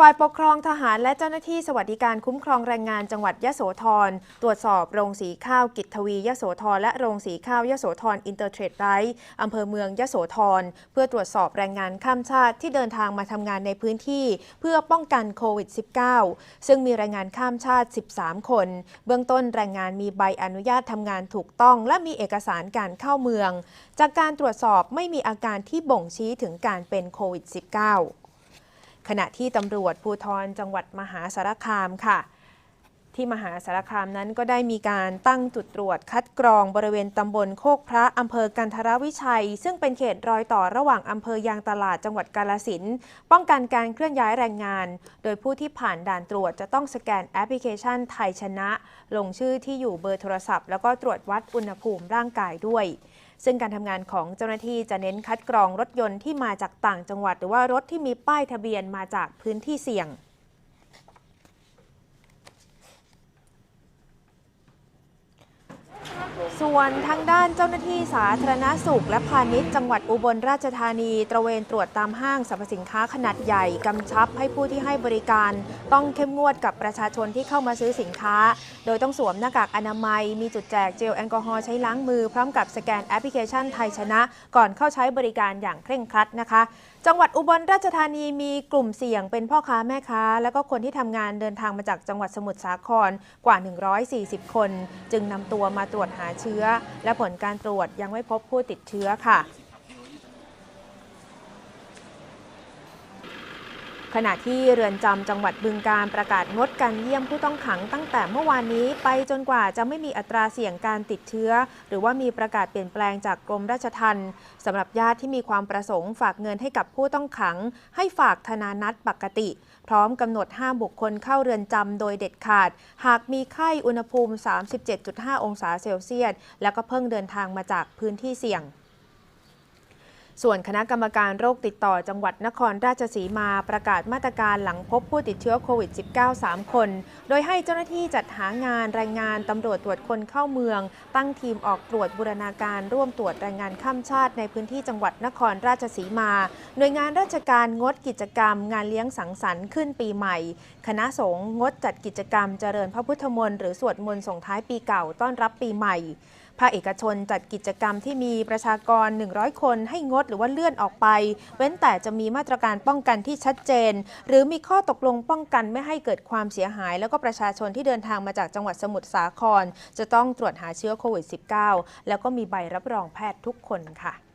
ฝ่ายปกครองทหารและเจ้าหน้าที่สวัสดิการคุ้มครองแรงงานจังหวัดยะโสธร ตรวจสอบโรงสีข้าวกิจทวียะโสธรและโรงสีข้าวยโสธรอินเตอร์เทรดไรท์อำเภอเมืองยะโสธร เพื่อตรวจสอบแรงงานข้ามชาติที่เดินทางมาทำงานในพื้นที่ เพื่อป้องกันโควิด -19 ซึ่งมีแรงงานข้ามชาติ 13 คน เบื้องต้นแรงงานมีใบอนุญาตทำงานถูกต้องและมีเอกสารการเข้าเมือง จากการตรวจสอบไม่มีอาการที่บ่งชี้ถึงการเป็นโควิด -19 ขณะที่ตำรวจภูธรจังหวัดมหาสารคามค่ะ ที่มหาสารคามนั้นก็ได้มีการตั้งจุดตรวจคัดกรองบริเวณตำบลโคกพระอำเภอกันทรวิชัย ซึ่งเป็นเขตรอยต่อระหว่างอำเภอยางตลาดจังหวัดกาลสินป้องกันการเคลื่อนย้ายแรงงาน โดยผู้ที่ผ่านด่านตรวจจะต้องสแกนแอปพลิเคชันไทยชนะ ลงชื่อที่อยู่เบอร์โทรศัพท์ แล้วก็ตรวจวัดอุณหภูมิร่างกายด้วย ซึ่งการทำงานของเจ้าหน้าที่จะเน้นคัดกรองรถยนต์ที่มาจากต่างจังหวัด หรือว่ารถที่มีป้ายทะเบียนมาจากพื้นที่เสี่ยง ส่วนทางด้านเจ้าหน้าที่สาธารณสุข และพาณิชย์จังหวัดอุบลราชธานี ตระเวนตรวจตามห้างสรรพสินค้าขนาดใหญ่ กำชับให้ผู้ที่ให้บริการ ต้องเข้มงวดกับประชาชนที่เข้ามาซื้อสินค้า โดยต้องสวมหน้ากากอนามัย มีจุดแจกเจลแอลกอฮอล์ใช้ล้างมือ พร้อมกับสแกนแอปพลิเคชันไทยชนะ ก่อนเข้าใช้บริการอย่างเคร่งครัดนะคะ จังหวัดอุบลราชธานีมีกลุ่มเสี่ยงเป็นพ่อค้าแม่ค้า และก็คนที่ทำงานเดินทางมาจากจังหวัดสมุทรสาครกว่า 140 คน จึงนำตัวมาตรวจหาเชื้อและผลการตรวจยังไม่พบผู้ติดเชื้อค่ะ ขณะที่เรือนจำจังหวัดบึงการประกาศงดการเยี่ยมผู้ต้องขังตั้งแต่เมื่อวานนี้ไปจนกว่าจะไม่มีอัตราเสี่ยงการติดเชื้อ หรือว่ามีประกาศเปลี่ยนแปลงจากกรมราชทัณฑ์สำหรับญาติที่มีความประสงค์ฝากเงินให้กับผู้ต้องขัง ให้ฝากธนานัดปกติ พร้อมกำหนดห้ามบุคคลเข้าเรือนจำโดยเด็ดขาด หากมีไข้อุณหภูมิ 37.5 องศาเซลเซียส และก็เพิ่งเดินทางมาจากพื้นที่เสี่ยง ส่วนคณะกรรมการโรคติดต่อจังหวัดนครราชสีมาประกาศมาตรการหลังพบผู้ติดเชื้อโควิด -19 3 คน โดยให้เจ้าหน้าที่จัดหางานแรงงานตำรวจตรวจคนเข้าเมือง ตั้งทีมออกตรวจบูรณาการร่วมตรวจแรงงานข้ามชาติในพื้นที่จังหวัดนครราชสีมา หน่วยงานราชการงดกิจกรรม งานเลี้ยงสังสรรค์ขึ้นปีใหม่ คณะสงฆ์งดจัดกิจกรรมเจริญพระพุทธมนต์หรือสวดมนต์ส่งท้ายปีเก่าต้อนรับปีใหม่ ภาคเอกชนจัดกิจกรรมที่มีประชากร 100 คนให้งดหรือว่าเลื่อนออกไป เว้นแต่จะมีมาตรการป้องกันที่ชัดเจน หรือมีข้อตกลงป้องกันไม่ให้เกิดความเสียหาย แล้วก็ประชาชนที่เดินทางมาจากจังหวัดสมุทรสาคร จะต้องตรวจหาเชื้อโควิด -19 แล้วก็มีใบรับรองแพทย์ทุกคนค่ะ